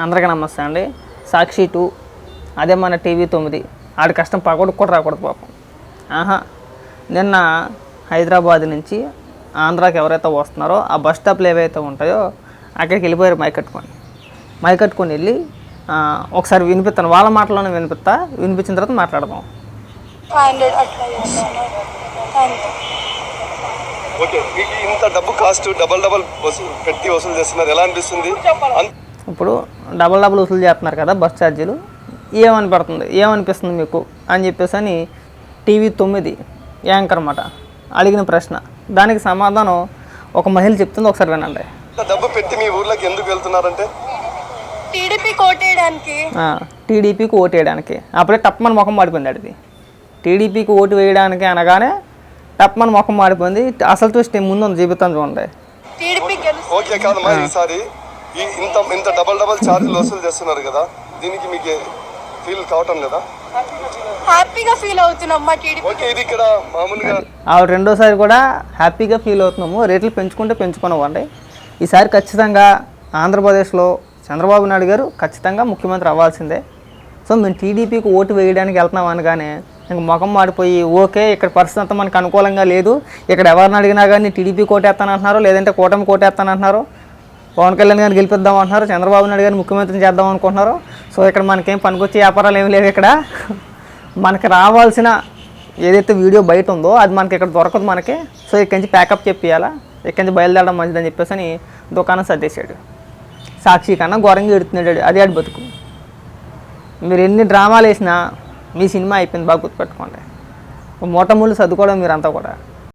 అందరికీ నమస్తే అండి. సాక్షి టూ అదే మన టీవీ తొమ్మిది. ఆడి కష్టం పగొడుకు కూడా రాకూడదు పాపం. ఆహా నిన్న హైదరాబాద్ నుంచి ఆంధ్రాకి ఎవరైతే వస్తున్నారో ఆ బస్ స్టాప్లు ఏవైతే ఉంటాయో అక్కడికి వెళ్ళిపోయారు మైక్ కట్టుకొని. మైక్ కట్టుకొని వెళ్ళి ఒకసారి వినిపిస్తాను. వాళ్ళ మాటలోనే వినిపిస్తా. వినిపించిన తర్వాత మాట్లాడదాం. ఓకే మీకు ఇంత డబ్బు కాస్ట్ డబల్ డబల్ వసూలు పెట్టి వసూలు చేస్తున్నారు. ఎలా అనిపిస్తుంది? అన్- ఇప్పుడు డబల్ డబల్ వసూలు చేస్తున్నారు కదా బస్ ఛార్జీలు. ఏమని పడుతుంది? ఏమనిపిస్తుంది మీకు? అని చెప్పేసి అని టీవీ తొమ్మిది యాంకర్ అన్నమాట అడిగిన ప్రశ్న. దానికి సమాధానం ఒక మహిళ చెప్తుంది ఒకసారి వినండి. డబ్బు పెట్టి మీ ఊర్లోకి ఎందుకు వెళ్తున్నారంటే? టీడీపీ కోటేయడానికి. ఆ, టీడీపీకి ఓటు వేయడానికి. అప్పుడే టప్మని ముఖం మాడిపోయింది అడిది టీడీపీకి ఓటు వేయడానికి అనగానే టప్మని ముఖం మాడిపోయింది. అసలు చూస్తే ముందు ఉంది? జీవితం చూడండి టీడీపీ ఓకే కాదమ్మా ఈసారి ఈ ఇంత ఇంత డబల్ డబల్ ఛార్జీలు వసూలు చేస్తున్నారు కదా దీనికి మీకు ఫీల్ కావటం లేదా? హ్యాపీగా ఫీల్ అవుతున్నాం మా టీడీపీ ఓకే ఇది ఇక్కడ మామూలుగా ఆవిడ రెండోసారి కూడా హ్యాపీగా ఫీల్ అవుతున్నాము. రేట్లు పెంచుకుంటే పెంచుకున్నామండి. ఈసారి ఖచ్చితంగా ఆంధ్రప్రదేశ్లో చంద్రబాబు నాయుడు గారు ఖచ్చితంగా ముఖ్యమంత్రి అవ్వాల్సిందే. సో మేము టీడీపీకి ఓటు వేయడానికి వెళ్తున్నాం అనగానే ఇంక ముఖం మాడిపోయి ఓకే ఇక్కడ పరిస్థితి అంతా మనకు అనుకూలంగా లేదు. ఇక్కడ ఎవరిని అడిగినా కానీ టీడీపీ కోటేస్తానంటున్నారు లేదంటే కూటమి కోటేస్తానంటున్నారు పవన్ కళ్యాణ్ గారిని గెలిపిద్దాం అంటున్నారు చంద్రబాబు నాయుడు గారిని ముఖ్యమంత్రిని చేద్దాం అనుకుంటున్నారు. సో ఇక్కడ మనకేం పనికొచ్చే వ్యాపారాలు ఏమి లేవు ఇక్కడ. మనకి రావాల్సిన ఏదైతే వీడియో బయట ఉందో అది మనకి ఇక్కడ దొరకదు మనకి. సో ఇక్కడి నుంచి ప్యాకప్ చెప్పియాలా ఇక్కడి నుంచి బయలుదేరడం మంచిదని చెప్పేసి అని దుకాణం సర్దేశాడు. సాక్షి కన్నా ఘోరంగా ఎడుతున్నాడు అది ఆడి బతుకు. మీరు ఎన్ని డ్రామాలు వేసినా మీ సినిమా అయిపోయింది బాగా గుర్తుపెట్టుకోండి. మూట సర్దుకోవడం మీరంతా కూడా.